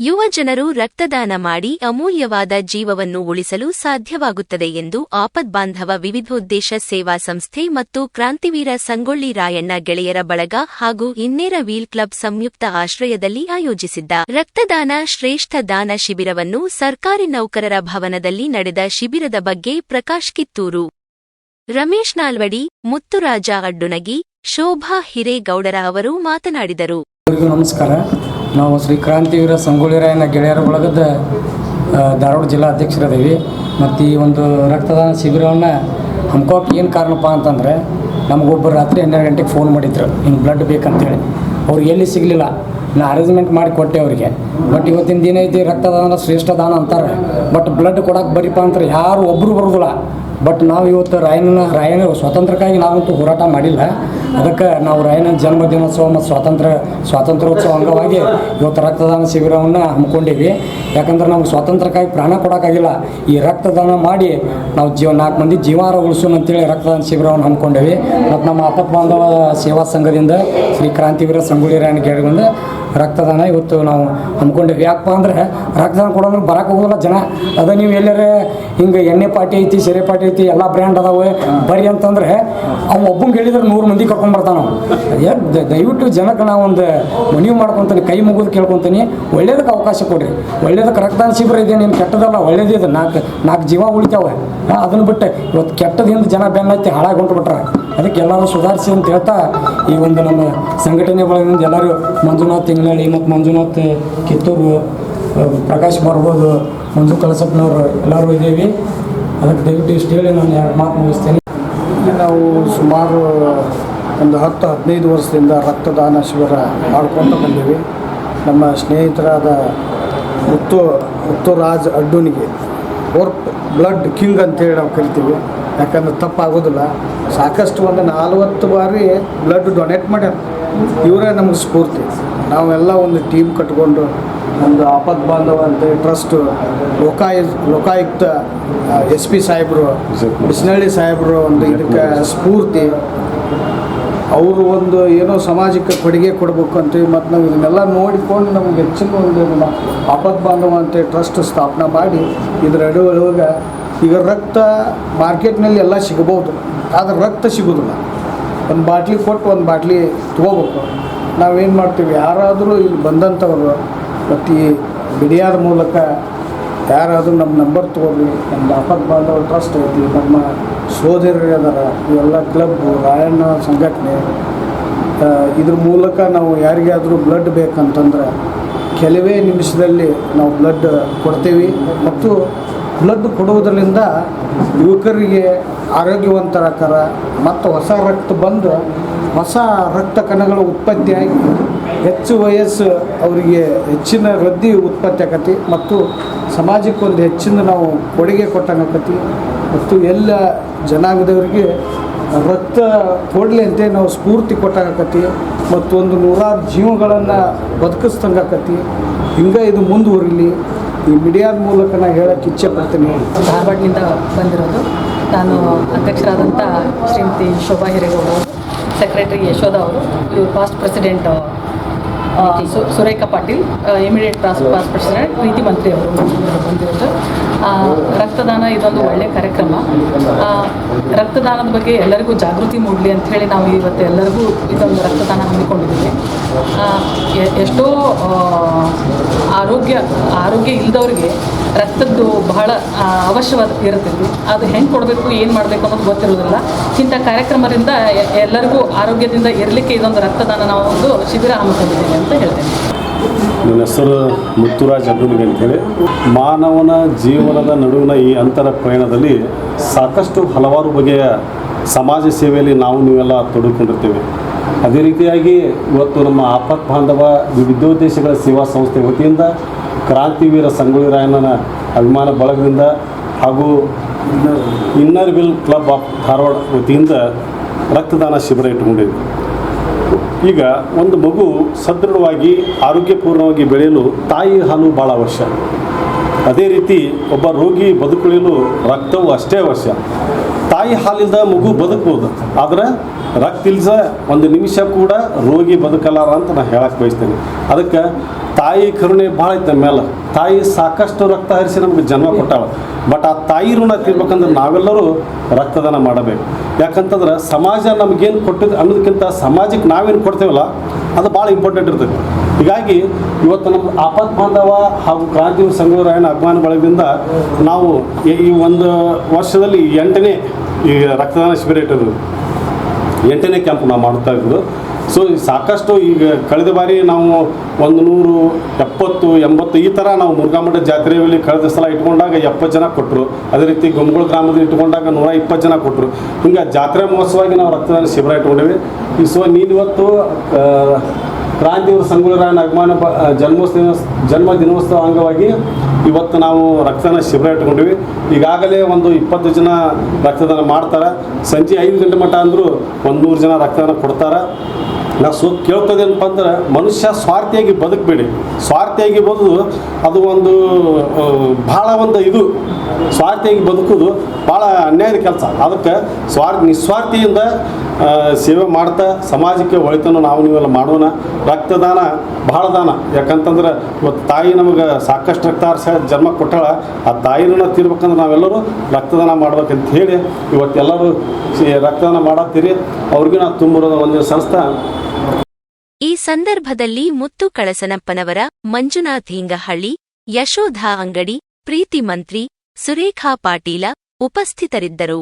ಯುವ ಜನರು ರಕ್ತದಾನ ಮಾಡಿ ಅಮೂಲ್ಯವಾದ ಜೀವವನ್ನು ಉಳಿಸಲು ಸಾಧ್ಯವಾಗುತ್ತದೆ ಎಂದು ಆಪದ್ಬಾಂಧವ ವಿವಿಧೋದ್ದೇಶ ಸೇವಾ ಸಂಸ್ಥೆ ಮತ್ತು ಕ್ರಾಂತಿವೀರ ಸಂಗೊಳ್ಳಿ ರಾಯಣ್ಣ ಗೆಳೆಯರ ಬಳಗ ಹಾಗೂ ಇನ್ನೇರ ವೀಲ್ ಕ್ಲಬ್ ಸಂಯುಕ್ತ ಆಶ್ರಯದಲ್ಲಿ ಆಯೋಜಿಸಿದ್ದ ರಕ್ತದಾನ ಶ್ರೇಷ್ಠ ದಾನ ಶಿಬಿರವನ್ನು ಸರ್ಕಾರಿ ನೌಕರರ ಭವನದಲ್ಲಿ ನಡೆದ ಶಿಬಿರದ ಬಗ್ಗೆ ಪ್ರಕಾಶ್ ಕಿತ್ತೂರು. ರಮೇಶ್ ನಾಲ್ವಡಿ, ಮುತ್ತುರಾಜ ಅಡ್ಡುನಗಿ, ಶೋಭಾ ಹಿರೇಗೌಡರ ಅವರು ಮಾತನಾಡಿದರು. ನಮಸ್ಕಾರ. ನಾವು ಶ್ರೀ ಕ್ರಾಂತಿವೀರ ಸಂಗೊಳ್ಳಿ ರಾಯನ ಗೆಳೆಯರ ಬಳಗದ ಧಾರವಾಡ ಜಿಲ್ಲಾ ಅಧ್ಯಕ್ಷರದೇವಿ. ಮತ್ತು ಈ ಒಂದು ರಕ್ತದಾನ ಶಿಬಿರವನ್ನು ಹಮ್ಕೋಕೆ ಏನು ಕಾರಣಪ್ಪ ಅಂತಂದರೆ ನಮಗೊಬ್ಬರು ರಾತ್ರಿ ಹನ್ನೆರಡು ಗಂಟೆಗೆ ಫೋನ್ ಮಾಡಿದ್ರು ಹಿಂಗೆ ಬ್ಲಡ್ ಬೇಕಂತೇಳಿ. ಅವ್ರಿಗೆ ಎಲ್ಲಿ ಸಿಗಲಿಲ್ಲ. ನಾನು ಅರೇಂಜ್ಮೆಂಟ್ ಮಾಡಿ ಕೊಟ್ಟೆ ಅವರಿಗೆ. ಬಟ್ ಇವತ್ತಿನ ದಿನ ಐತಿ ರಕ್ತದಾನ ಶ್ರೇಷ್ಠ ದಾನ ಅಂತಾರೆ. ಬಟ್ ಬ್ಲಡ್ ಕೊಡಕ್ಕೆ ಬರೀಪ ಅಂತಾರೆ ಯಾರು ಒಬ್ಬರು ಬರೋದಿಲ್ಲ. ಬಟ್ ನಾವು ಇವತ್ತು ರಾಯನ ರಾಯನ ಸ್ವಾತಂತ್ರ್ಯಕ್ಕಾಗಿ ನಾವಂತೂ ಹೋರಾಟ ಮಾಡಿಲ್ಲ. ಅದಕ್ಕೆ ನಾವು ರಾಯನ ಜನ್ಮ ದಿನೋತ್ಸವ ಮತ್ತು ಸ್ವಾತಂತ್ರ್ಯ, ಸ್ವಾತಂತ್ರ್ಯೋತ್ಸವ ಅಂಗವಾಗಿ ಇವತ್ತು ರಕ್ತದಾನ ಶಿಬಿರವನ್ನು ಹಮ್ಮಿಕೊಂಡಿವಿ. ಯಾಕಂದ್ರೆ ನಮ್ಗೆ ಸ್ವಾತಂತ್ರ್ಯಕ್ಕಾಗಿ ಪ್ರಾಣ ಕೊಡೋಕ್ಕಾಗಿಲ್ಲ. ಈ ರಕ್ತದಾನ ಮಾಡಿ ನಾವು ಜೀವ ನಾಲ್ಕು ಮಂದಿ ಜೀವಾರ ಉಳಿಸೋಣ ಅಂತೇಳಿ ರಕ್ತದಾನ ಶಿಬಿರವನ್ನು ಹಮ್ಮಿಕೊಂಡೇವಿ. ಮತ್ತು ನಮ್ಮ ಅಪ್ಪ ಬಾಂಧವ ಸೇವಾ ಸಂಘದಿಂದ ಶ್ರೀ ಕ್ರಾಂತಿವೀರ ಸಂಗೊಳ್ಳಿ ರಾಯಣ ಗೆಳೆಯಿಂದ ರಕ್ತದಾನ ಇವತ್ತು ನಾವು ಹಮ್ಮಿಕೊಂಡೇವಿ. ಯಾಕಪ್ಪ ಅಂದರೆ ರಕ್ತದಾನ ಕೊಡೋದ್ರೆ ಬರಕ್ಕೆ ಹೋಗೋಲ್ಲ ಜನ. ಅದೇ ನೀವು ಎಲ್ಲರ ಹಿಂಗೆ ಎಣ್ಣೆ ಪಾರ್ಟಿ ಐತಿ ಸೆರೆ ಪಾಟಿ ಐತಿ ಎಲ್ಲ ಬ್ರ್ಯಾಂಡ್ ಅದಾವೆ. ಬರ್ರಿ ಅಂತಂದ್ರೆ ಅವ್ ಒಬ್ಬಂಗೆ ಹೇಳಿದ್ರೆ ನೂರು ಮಂದಿ ಕರ್ಕೊಂಡ್ ಬರ್ತಾನ ನಾವು ದಯವಿಟ್ಟು ಜನಕ್ಕೆ ನಾವು ಒಂದು ಮನವಿ ಮಾಡ್ಕೊತೀನಿ ಕೈ ಮುಗಿದು ಕೇಳ್ಕೊತೀನಿ. ಒಳ್ಳೇದಕ್ಕೆ ಅವಕಾಶ ಕೊಡ್ರಿ. ಒಳ್ಳೇದಕ್ಕೆ ರಕ್ತದಾನ ಶಿಬಿರ ಇದೆ ನೀನು ಕೆಟ್ಟದಲ್ಲ ಒಳ್ಳೇದಿದೆ ಇದು. ನಾಲ್ಕು ನಾಲ್ಕು ಜೀವ ಉಳಿತಾವೆ. ಅದನ್ನು ಬಿಟ್ಟು ಇವತ್ತು ಕೆಟ್ಟದಿಂದ ಜನ ಬೆನ್ನತ್ತಿ ಹಾಳಾಗಿ ಹೊಂಟು ಬಿಟ್ರೆ ಅದಕ್ಕೆ ಎಲ್ಲರೂ ಸುಧಾರಿಸಿ ಅಂತ ಹೇಳ್ತಾ ಈ ಒಂದು ನಮ್ಮ ಸಂಘಟನೆ ಒಳಗಿಂದ ಎಲ್ಲರೂ ಮಂಜುನಾಥ್ ತಿಂಗಳಳ್ಳಿ ಮತ್ತು ಮಂಜುನಾಥ್ ಕಿತ್ತೂರು ಪ್ರಕಾಶ್ ಬರ್ಬೋದು. ಮಂಜು ಕಳಸಪ್ಪನವರು ಎಲ್ಲರೂ ಇದ್ದೀವಿ. ಅದಕ್ಕೆ ದಯವಿಟ್ಟು ಇಷ್ಟು ಹೇಳಿ ನಾನು ಎರಡು ಮಾತು ಮುಗಿಸ್ತೀನಿ. ನಾವು ಸುಮಾರು ಒಂದು ಹತ್ತು, ಹದಿನೈದು ವರ್ಷದಿಂದ ರಕ್ತದಾನ ಶಿಬಿರ ಮಾಡ್ಕೊತ ಬಂದೀವಿ. ನಮ್ಮ ಸ್ನೇಹಿತರಾದ ಉತ್ತು ಮುತ್ತುರಾಜ್ ಅಡ್ಡೂನಿಗೆ ವರ್ಪ್ ಬ್ಲಡ್ ಕಿಂಗ್ ಅಂತೇಳಿ ನಾವು ಕರಿತೀವಿ. ಯಾಕಂದ್ರೆ ತಪ್ಪಾಗೋದಿಲ್ಲ. ಸಾಕಷ್ಟು ಒಂದು ನಲ್ವತ್ತು ಬಾರಿ ಬ್ಲಡ್ ಡೊನೇಟ್ ಮಾಡ್ಯಾರ. ಇವರೇ ನಮಗೆ ಸ್ಫೂರ್ತಿ. ನಾವೆಲ್ಲ ಒಂದು ಟೀಮ್ ಕಟ್ಕೊಂಡು ಒಂದು ಆಪತ್ ಬಾಂಧವ ಅಂತ ಟ್ರಸ್ಟ್ ಲೋಕಾಯ, ಲೋಕಾಯುಕ್ತ ಎಸ್ ಪಿ ಸಾಹೇಬರು, ಬಿಸ್ನಳ್ಳಿ ಸಾಹೇಬರು ಒಂದು ಇದಕ್ಕೆ ಸ್ಫೂರ್ತಿ. ಅವರು ಒಂದು ಏನೋ ಸಮಾಜಕ್ಕೆ ಕೊಡುಗೆ ಕೊಡಬೇಕು ಅಂತೇಳಿ ಮತ್ತು ನಾವು ಇದನ್ನೆಲ್ಲ ನೋಡಿಕೊಂಡು ನಮ್ಗೆ ಹೆಚ್ಚಿನ ಒಂದು ನಮ್ಮ ಬಾಂಧವ ಅಂತ ಟ್ರಸ್ಟ್ ಸ್ಥಾಪನೆ ಮಾಡಿ, ಇದರ ಅಡುವಾಗ ಈಗ ರಕ್ತ ಮಾರ್ಕೆಟ್ನಲ್ಲಿ ಎಲ್ಲ ಸಿಗಬಹುದು ಆದರೆ ರಕ್ತ ಸಿಗೋದಿಲ್ಲ. ಒಂದು ಬಾಟ್ಲಿ ಕೊಟ್ಟು ಒಂದು ಬಾಟ್ಲಿ ತೊಗೋಬೇಕು. ನಾವೇನು ಮಾಡ್ತೀವಿ, ಯಾರಾದರೂ ಇಲ್ಲಿ ಬಂದಂಥವ್ರು ಮತ್ತು ಈ ಮೀಡಿಯಾದ ಮೂಲಕ ಯಾರಾದರೂ ನಮ್ಮ ನಂಬರ್ ತೊಗೊಳ್ರಿ ನಮ್ಮ ಆಪತ್ ಬಾಂಧವ ಟ್ರಸ್ಟ್ ಐತಿ, ನಮ್ಮ ಸೋದರರು ಅದಾರ ಇವೆಲ್ಲ ಕ್ಲಬ್ಬು ರಾಯಣ್ಣ ಸಂಘಟನೆ ಇದ್ರ ಮೂಲಕ ನಾವು ಯಾರಿಗಾದರೂ ಬ್ಲಡ್ ಬೇಕಂತಂದ್ರೆ ಕೆಲವೇ ನಿಮಿಷದಲ್ಲಿ ನಾವು ಬ್ಲಡ್ ಕೊಡ್ತೀವಿ. ಮತ್ತು ಬ್ಲಡ್ ಕೊಡುವುದರಿಂದ ಯುವಕರಿಗೆ ಆರೋಗ್ಯವಂತರಾಕಾರ ಮತ್ತು ಹೊಸ ರಕ್ತ ಬಂದು ಹೊಸ ರಕ್ತ ಕಣಗಳು ಉತ್ಪತ್ತಿಯಾಗಿ ಹೆಚ್ಚು ವಯಸ್ಸು ಅವರಿಗೆ ಹೆಚ್ಚಿನ ವೃದ್ಧಿ ಉತ್ಪತ್ತಿ ಆಕತಿ ಮತ್ತು ಸಮಾಜಕ್ಕೊಂದು ಹೆಚ್ಚಿನ ನಾವು ಕೊಡುಗೆ ಕೊಟ್ಟಂಗಾಕತಿ ಮತ್ತು ಎಲ್ಲ ಜನಾಂಗದವರಿಗೆ ರಕ್ತ ಕೊಡಲಿ ಅಂತ ನಾವು ಸ್ಫೂರ್ತಿ ಕೊಟ್ಟಾಗತಿ ಮತ್ತು ಒಂದು ನೂರಾರು ಜೀವಗಳನ್ನು ಬದುಕಿಸ್ದಂಗಾಕತಿ ಹಿಂಗೆ ಇದು ಮುಂದುವರಿಲಿ. ಈ ಮೀಡಿಯಾದ ಮೂಲಕ ನಾನು ಹೇಳಕ್ಕೆ ಇಚ್ಛೆ ಪಡ್ತೀನಿ. ಧಾರವಾಡದಿಂದ ಬಂದಿರೋದು. ನಾನು ಅಧ್ಯಕ್ಷರಾದಂಥ ಶ್ರೀಮತಿ ಶೋಭಾ ಹಿರೇಗೌಡ. ಸೆಕ್ರೆಟರಿ ಯಶೋಧ ಅವರು ಇವರು ಪಾಸ್ಟ್ ಪ್ರೆಸಿಡೆಂಟ್ ಸು- Surekha Patil immediate past past president Preeti Mantri ಅವರು ಬಂದಿರೋದು. ರಕ್ತದಾನ ಇದೊಂದು ಒಳ್ಳೆಯ ಕಾರ್ಯಕ್ರಮ. ರಕ್ತದಾನದ ಬಗ್ಗೆ ಎಲ್ಲರಿಗೂ ಜಾಗೃತಿ ಮೂಡಲಿ ಅಂತ ಹೇಳಿ ನಾವು ಇವತ್ತು ಎಲ್ಲರಿಗೂ ಇದೊಂದು ರಕ್ತದಾನ ಹಮ್ಮಿಕೊಂಡಿದ್ದೀವಿ. ಎಷ್ಟೋ ಆರೋಗ್ಯ ಆರೋಗ್ಯ ಇಲ್ಲದವ್ರಿಗೆ ರಕ್ತದ್ದು ಬಹಳ ಅವಶ್ಯವಾದ ಇರುತ್ತದೆ ಅದು ಹೆಂಗೆ ಕೊಡಬೇಕು, ಏನು ಮಾಡಬೇಕು ಅನ್ನೋದು ಗೊತ್ತಿರೋದಿಲ್ಲ. ಇಂಥ ಕಾರ್ಯಕ್ರಮದಿಂದ ಎಲ್ಲರಿಗೂ ಆರೋಗ್ಯದಿಂದ ಇರಲಿಕ್ಕೆ ಇದೊಂದು ರಕ್ತದಾನ ನಾವು ಒಂದು ಶಿಬಿರ ಹಮ್ಮಿಕೊಂಡಿದ್ದೇವೆ ಅಂತ ಹೇಳ್ತೇನೆ. ನನ್ನ ಹೆಸರು ಮುತ್ತುರಾಜ್ ಅಬ್ದುಲ್ಗೆ ಅಂತೇಳಿ. ಮಾನವನ ಜೀವನದ ನಡುವಿನ ಈ ಅಂತರ ಪ್ರಯಾಣದಲ್ಲಿ ಸಾಕಷ್ಟು ಹಲವಾರು ಬಗೆಯ ಸಮಾಜ ಸೇವೆಯಲ್ಲಿ ನಾವು ನೀವೆಲ್ಲ ತೊಡಗಿಕೊಂಡಿರ್ತೀವಿ. ಅದೇ ರೀತಿಯಾಗಿ ಇವತ್ತು ನಮ್ಮ ಆಪತ್ ಬಾಂಧವ ವಿವಿಧೋದ್ದೇಶಗಳ ಸೇವಾ ಸಂಸ್ಥೆ ವತಿಯಿಂದ ಕ್ರಾಂತಿವೀರ ಸಂಗೊಳ್ಳಿ ರಾಯಣ್ಣನ ಅಭಿಮಾನ ಬಳಗದಿಂದ ಹಾಗೂ inner wheel club of Dharwad ವತಿಯಿಂದ ರಕ್ತದಾನ ಶಿಬಿರ ಇಟ್ಟುಕೊಂಡಿದೆ ಈಗ ಒಂದು ಮಗು ಸದೃಢವಾಗಿ, ಆರೋಗ್ಯಪೂರ್ಣವಾಗಿ ಬೆಳೆಯಲು ತಾಯಿ ಹಾಲು ಭಾಳ ಅವಶ್ಯ. ಅದೇ ರೀತಿ ಒಬ್ಬ ರೋಗಿ ಬದುಕುಳಿಯಲು ರಕ್ತವು ಅಷ್ಟೇ ಅವಶ್ಯ. ತಾಯಿ ಹಾಲಿಂದ ಮಗು ಬದುಕ್ಬೋದು, ಆದರೆ ರಕ್ತ ಇಲ್ಸ ಒಂದು ನಿಮಿಷ ಕೂಡ ರೋಗಿ ಬದುಕಲಾರ ಅಂತ ನಾನು ಹೇಳಕ್ಕೆ ಬಯಸ್ತೇನೆ. ಅದಕ್ಕೆ ತಾಯಿ ಕರುಣೆ ಭಾಳ ಐತೆ ಮೇಲೆ. ತಾಯಿ ಸಾಕಷ್ಟು ರಕ್ತ ಹರಿಸಿ ನಮಗೆ ಜನ್ಮ ಕೊಟ್ಟಾಳ. ಬಟ್ ಆ ತಾಯಿ ಋಣ ತಿರ್ಬೇಕಂದ್ರೆ ನಾವೆಲ್ಲರೂ ರಕ್ತದಾನ ಮಾಡಬೇಕು. ಯಾಕಂತಂದ್ರೆ ಸಮಾಜ ನಮಗೇನು ಕೊಟ್ಟಿದ್ದು ಅನ್ನೋದಕ್ಕಿಂತ ಸಮಾಜಕ್ಕೆ ನಾವೇನು ಕೊಡ್ತೇವಲ್ಲ, ಅದು ಭಾಳ ಇಂಪಾರ್ಟೆಂಟ್ ಇರ್ತದೆ. ಹೀಗಾಗಿ ಇವತ್ತು ನಮ್ಮ ಆಪತ್ ಬಾಂಧವ ಹಾಗೂ ಕ್ರಾಂತಿ ಸಂಗೊಳ್ಳಿ ಅಭಿಮಾನ ಬಳಗದಿಂದ ನಾವು ಈ ಒಂದು ವರ್ಷದಲ್ಲಿ ಎಂಟನೇ ಈ ರಕ್ತದಾನ ಶಿಬಿರ ಇಟ್ಟಿರೋದು ಎಂಟನೇ ಕ್ಯಾಂಪ್ ನಾವು ಮಾಡ್ತಾ ಇರೋದು ಸೊ ಸಾಕಷ್ಟು ಈಗ ಕಳೆದ ಬಾರಿ ನಾವು ಒಂದು ನೂರು, ಎಪ್ಪತ್ತು, ಎಂಬತ್ತು ಈ ಥರ ನಾವು ಮುರುಘಾಮಠ ಜಾತ್ರೆಯಲ್ಲಿ ಕಳೆದ ಸಲ ಇಟ್ಕೊಂಡಾಗ ಎಪ್ಪತ್ತು ಜನ ಕೊಟ್ಟರು ಅದೇ ರೀತಿ ಗೊಂಬಳ ಗ್ರಾಮದಲ್ಲಿ ಇಟ್ಕೊಂಡಾಗ ನೂರ ಇಪ್ಪತ್ತು ಜನ ಕೊಟ್ಟರು ಹಿಂಗೆ ಜಾತ್ರೆ ಮಹೋತ್ಸವವಾಗಿ ನಾವು ರಕ್ತದಾನ ಶಿಬಿರ ಇಟ್ಕೊಂಡಿವಿ. ಈ ಸೊ, ನೀನು ಇವತ್ತು ಕ್ರಾಂತಿವೀರ ಸಂಗೊಳ್ಳಿ ರಾಯಣ್ಣ ಅಭಿಮಾನ ಜನ್ಮೋತ್ಸವ ಜನ್ಮ ದಿನೋತ್ಸವ ಅಂಗವಾಗಿ ಇವತ್ತು ನಾವು ರಕ್ತದಾನ ಶಿಬಿರ ಇಟ್ಕೊಂಡಿವಿ ಈಗಾಗಲೇ ಒಂದು ಇಪ್ಪತ್ತು ಜನ ರಕ್ತದಾನ ಮಾಡ್ತಾರೆ. ಸಂಜೆ ಐದು ಗಂಟೆ ಮಟ್ಟ ಅಂದರೂ ಒಂದು ನೂರು ಜನ ರಕ್ತದಾನ ಕೊಡ್ತಾರೆ. ನಾವು ಸು ಕೇಳ್ತದೇನಪ್ಪ ಅಂದ್ರೆ ಮನುಷ್ಯ ಸ್ವಾರ್ಥಿಯಾಗಿ ಬದುಕಬೇಡಿ. ಸ್ವಾರ್ಥಿಯಾಗಿ ಬದುಕು ಅದು ಒಂದು ಭಾಳ ಒಂದು ಇದು. ಸ್ವಾರ್ಥಿಯಾಗಿ ಬದುಕೋದು ಭಾಳ ಅನ್ಯಾಯದ ಕೆಲಸ. ಅದಕ್ಕೆ ಸ್ವಾರ್, ನಿಸ್ವಾರ್ಥಿಯಿಂದ ಸೇವೆ ಮಾಡ್ತಾ ಸಮಾಜಕ್ಕೆ ಒಳಿತನ ನಾವು ನೀವೆಲ್ಲ ಮಾಡೋಣ. ರಕ್ತದಾನ ಬಹಳ ದಾನ. ಯಾಕಂತಂದ್ರೆ ಇವತ್ತು ತಾಯಿ ನಮಗೆ ಸಾಕಷ್ಟು ರಕ್ತ ಜನ್ಮ ಕೊಟ್ಟಾಳ. ಆ ತಾಯಿನ ತೀರ್ಬೇಕಂದ್ರೆ ನಾವೆಲ್ಲರೂ ರಕ್ತದಾನ ಮಾಡ್ಬೇಕಂತ ಹೇಳಿ ಇವತ್ತೆಲ್ಲರೂ ರಕ್ತದಾನ ಮಾಡತ್ತೀರಿ ಅವ್ರಿಗೆ ನಾವು ತುಂಬಿರೋದು ಒಂದು ಸಂಸ್ಥೆ ಈ ಸಂದರ್ಭದಲ್ಲಿ ಮುತ್ತು ಕಳಸನಪ್ಪನವರ ಮಂಜುನಾಥ್ ಹಿಂಗಹಳ್ಳಿ ಯಶೋಧಾ ಅಂಗಡಿ ಪ್ರೀತಿ ಮಂತ್ರಿ ಸುರೇಖಾ ಪಾಟೀಲ ಉಪಸ್ಥಿತರಿದ್ದರು.